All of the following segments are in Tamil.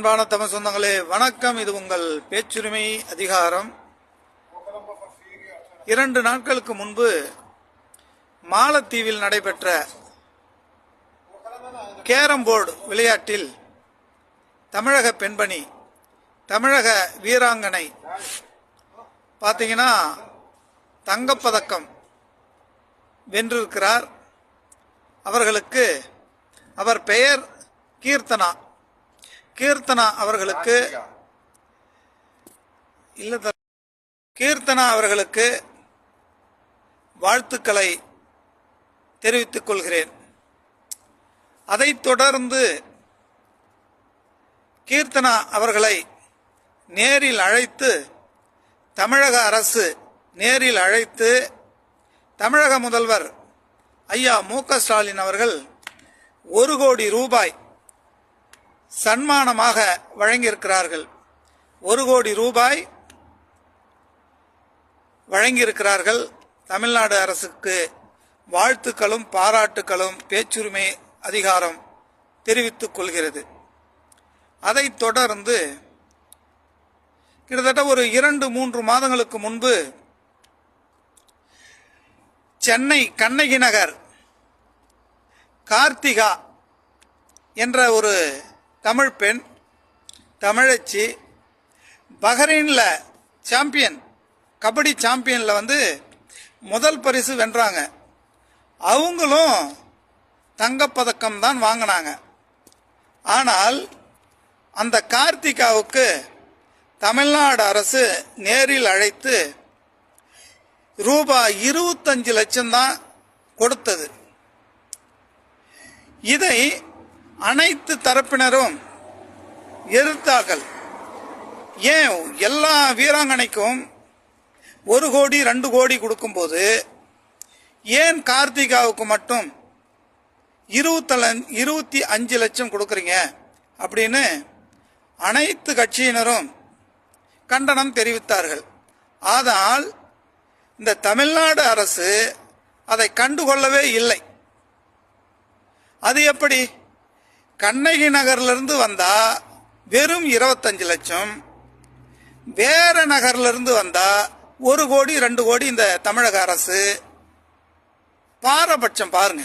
அன்பான தமிழ் சொந்தங்களே வணக்கம். இது உங்கள் பேச்சுரிமை அதிகாரம். இரண்டு நாட்களுக்கு முன்பு மாலத்தீவில் நடைபெற்ற கேரம் போர்டு விளையாட்டில் தமிழக பெண்பணி தமிழக வீராங்கனை பார்த்தீங்கன்னா தங்கப்பதக்கம் வென்றிருக்கிறார். அவர்களுக்கு அவர் பெயர் கீர்த்தனா. கீர்த்தனா அவர்களுக்கு இல்ல கீர்த்தனா அவர்களுக்கு வாழ்த்துக்களை தெரிவித்துக் கொள்கிறேன். அதைத் தொடர்ந்து கீர்த்தனா அவர்களை நேரில் அழைத்து தமிழக அரசு நேரில் அழைத்து தமிழக முதல்வர் ஐயா மு க ஸ்டாலின் அவர்கள் ஒரு கோடி ரூபாய் சன்மானமாக வழங்கியிருக்கிறார்கள். ஒரு கோடி ரூபாய் வழங்கியிருக்கிறார்கள். தமிழ்நாடு அரசுக்கு வாழ்த்துக்களும் பாராட்டுக்களும் பேச்சுரிமை அதிகாரம் தெரிவித்துக் கொள்கிறது. அதைத் தொடர்ந்து கிட்டத்தட்ட ஒரு இரண்டு மூன்று மாதங்களுக்கு முன்பு சென்னை கண்ணகி நகர் கார்த்திகா என்ற ஒரு தமிழ் பெண் தமிழச்சி பஹ்ரைனில் சாம்பியன் கபடி சாம்பியனில் வந்து முதல் பரிசு வென்றாங்க. அவங்களும் தங்கப்பதக்கம் தான் வாங்கினாங்க. ஆனால் அந்த கார்த்திகாவுக்கு தமிழ்நாடு அரசு நேரில் அழைத்து ரூபாய் இருபத்தஞ்சு லட்சம் தான் கொடுத்தது. இதை அனைத்து தரப்பினரும் எதிர்த்தார்கள். ஏன் எல்லா வீராங்கனைக்கும் ஒரு கோடி ரெண்டு கோடி கொடுக்கும்போது ஏன் கார்த்திகாவுக்கு மட்டும் இருபத்தல இருபத்தி அஞ்சு லட்சம் கொடுக்குறீங்க? அப்படின்னு அனைத்து கட்சியினரும் கண்டனம் தெரிவித்தார்கள். ஆனால் இந்த தமிழ்நாடு அரசு அதை கண்டுகொள்ளவே இல்லை. அது எப்படி? கண்ணகி நகர்லேருந்து வந்தால் வெறும் இருபத்தஞ்சு லட்சம். வேற நகர்லேருந்து வந்தால் ஒரு கோடி ரெண்டு கோடி இந்த தமிழக அரசு. பாரபட்சம் பாருங்க.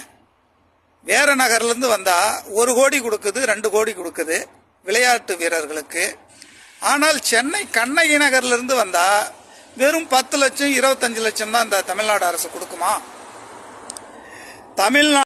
வேற நகர்லேருந்து வந்தால் ஒரு கோடி கொடுக்குது ரெண்டு கோடி கொடுக்குது விளையாட்டு வீரர்களுக்கு. ஆனால் சென்னை கண்ணகி நகர்லேருந்து வந்தால் வெறும் பத்து லட்சம் இருபத்தஞ்சு லட்சம் தான் இந்த தமிழ்நாடு அரசு கொடுக்குமா? தமிழ்நாடு